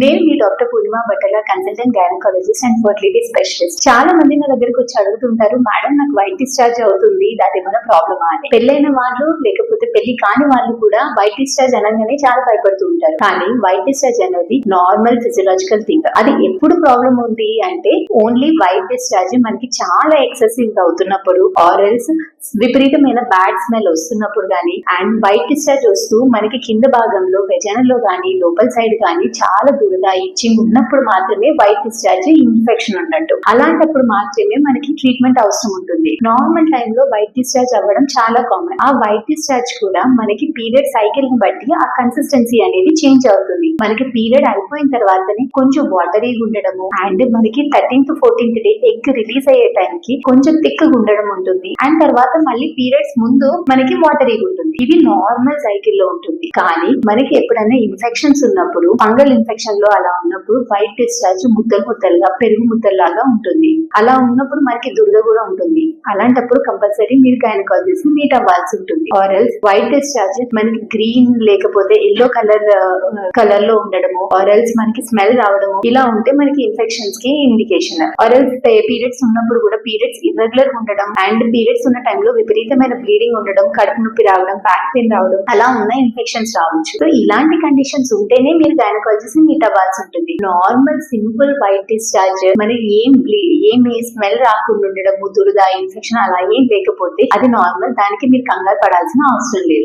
నేను మీ doctor Purnima Battala consultant gynaecologist and fertility specialist. చాలా మంది నా దగ్గరికి వచ్చి అడుగుతుంటారు మేడం నాకు వైట్ డిశ్చార్జ్ అవుతుంది దాని ఏమైనా ప్రాబ్లమా? అని. పెళ్ళైన వాళ్ళు లేకపోతే పెళ్ళి కాని వాళ్ళు కూడా వైట్ డిశ్చార్జ్ అనగానే చాలా భయపడుతూ ఉంటారు. కానీ వైట్ డిశ్చార్జ్ అనేది నార్మల్ ఫిజియలాజికల్ థింగ్ అది ఎప్పుడు ప్రాబ్లం ఉంది అంటే ఓన్లీ వైట్ డిశ్చార్జ్ మనకి చాలా ఎక్సెసివ్గా అవుతున్నప్పుడు ఆరల్స్ విపరీతమైన బ్యాడ్ స్మెల్ వస్తున్నప్పుడు కానీ అండ్ వైట్ డిశ్చార్జ్ వస్తూ మనకి కింద భాగంలో వెజనలో కానీ లోపల సైడ్ కానీ చాలా దురద ఇచ్చింగ్ ఉన్నప్పుడు మాత్రమే వైట్ డిశ్చార్జ్ ఇన్ఫెక్షన్ ఉన్నట్టు అలాంటప్పుడు మాత్రమే మనకి ట్రీట్మెంట్ అవసరం ఉంటుంది. నార్మల్ టైంలో వైట్ డిశ్చార్జ్ అవ్వడం చాలా కామన్ ఆ వైట్ డిశ్చార్జ్ కూడా మనకి పీరియడ్ సైకిల్ని బట్టి ఆ కన్సిస్టెన్సీ అనేది చేంజ్ అవుతుంది. మనకి పీరియడ్ అయిపోయిన తర్వాతనే కొంచెం వాటరీ ఉండడము అండ్ మనకి thirteenth fourteenth day egg release అయ్యే టైంకి కొంచెం థిక్ ఉండడం ఉంటుంది. అండ్ తర్వాత మళ్ళీ పీరియడ్స్ ముందు మనకి వాటరీ ఉంటుంది. ఇది నార్మల్ సైకిల్లో ఉంటుంది. కానీ మనకి ఎప్పుడైనా ఇన్ఫెక్షన్స్ ఉన్నప్పుడు ఫంగల్ ఇన్ఫెక్షన్ లో అలా ఉన్నప్పుడు వైట్ డిశ్చార్జ్ ముద్దలు ముద్దలుగా పెరుగు ముద్దలాగా ఉంటుంది. అలా ఉన్నప్పుడు మనకి దురద కూడా ఉంటుంది. అలాంటప్పుడు కంపల్సరీ మీరు గైనకాలజిస్ట్ని మీట్ అవ్వాల్సి ఉంటుంది. ఆరల్స్ వైట్ డిశ్చార్జ్ మనకి గ్రీన్ లేకపోతే ఎల్లో కలర్ కలర్లో ఉండడము ఆరల్స్ మనకి స్మెల్ రావడము ఇలా ఉంటే మనకి ఇన్ఫెక్షన్స్కి ఇండికేషన్ ఆరల్స్ పీరియడ్స్ ఉన్నప్పుడు కూడా పీరియడ్స్ ఇర్రెగ్యులర్ ఉండడం అండ్ పీరియడ్స్ ఉన్న టైంలో విపరీతమైన బ్లీడింగ్ ఉండడం కడుపు నొప్పి రావడం బ్యాక్ పెయిన్ రావడం అలా ఉన్న ఇన్ఫెక్షన్స్ రావచ్చు. సో ఇలాంటి కండిషన్స్ ఉంటేనే మీరు గైనకాలజిస్ట్ని మీట్ అవ్వాల్సి ఉంటుంది నార్మల్ సింపుల్ వైట్ డిశ్చార్జ్ మరి ఏం ఏం స్మెల్ రాకుండా ఉండడము దురద ఇన్ఫెక్షన్ అలా ఏం లేకపోతే అది నార్మల్ దానికి మీరు కంగారు పడాల్సిన అవసరం లేదు.